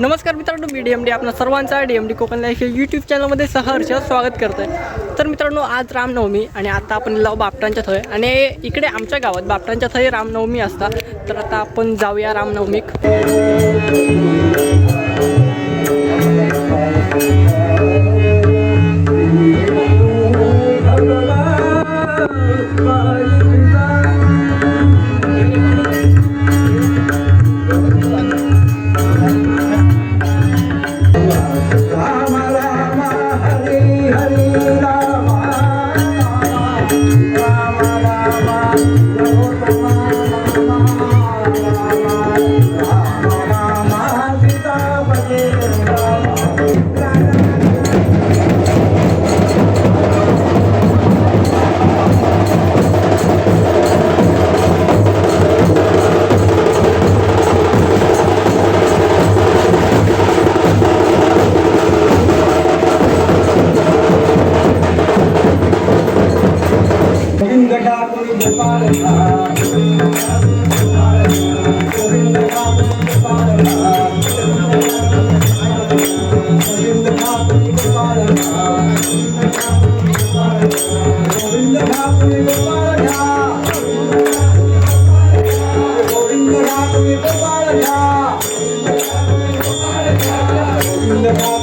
नमस्कार मित्रांनो मी D M D आपल्या सर्वांचा D M D Konkan life या यूट्यूब चॅनलमध्ये सहर्ष स्वागत करतो आहे तर मित्रांनो आज रामनवमी आणि आता आपण लावू बापटांच्या थय आणि इकडे आमच्या गावात बापटांच्या थय रामनवमी असतात. तर आता आपण जाऊया रामनवमीक. गोविंद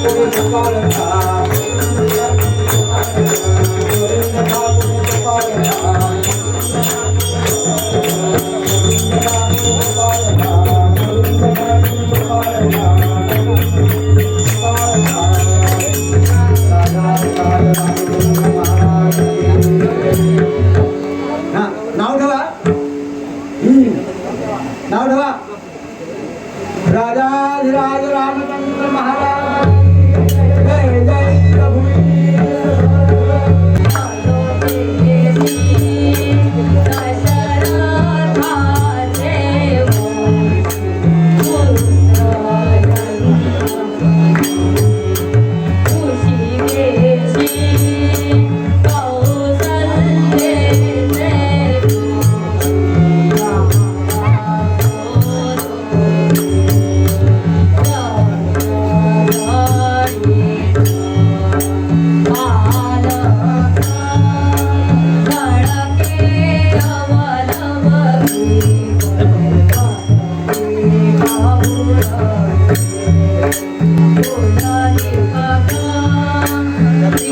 गोविंद ठाकुर गोपाल गोविंद ठाकुर Yeah.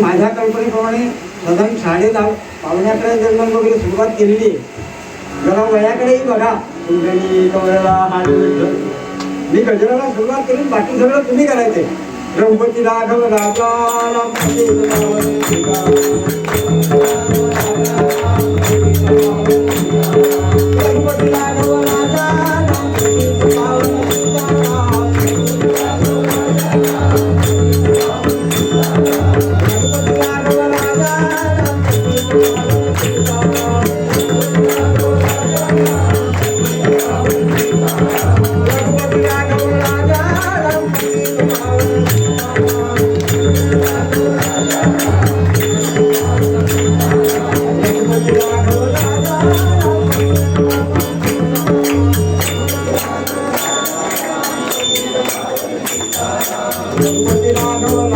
माझ्या कल्पनेप्रमाणे साधारण साडे दहा पावणे अकरा दरम्यान वगैरे सुरुवात केलेली जरा वयाकडेही बघा. कुंडली कमळा मी गजराला सुरुवात केली बाकी सगळं तुम्ही करायचे. द्रौपदी राघव राजा Put it on the road.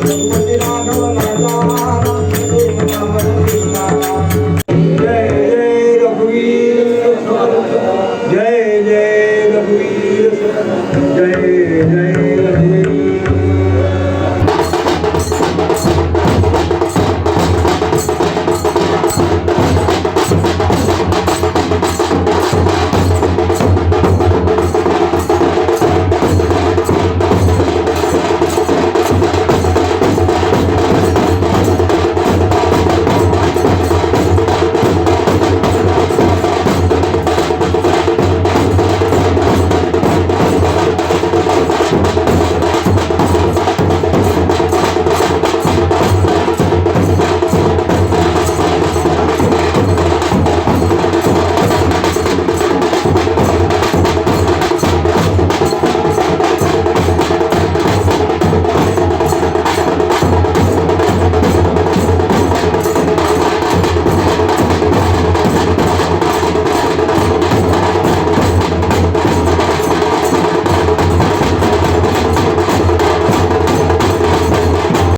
I'm gonna put it on.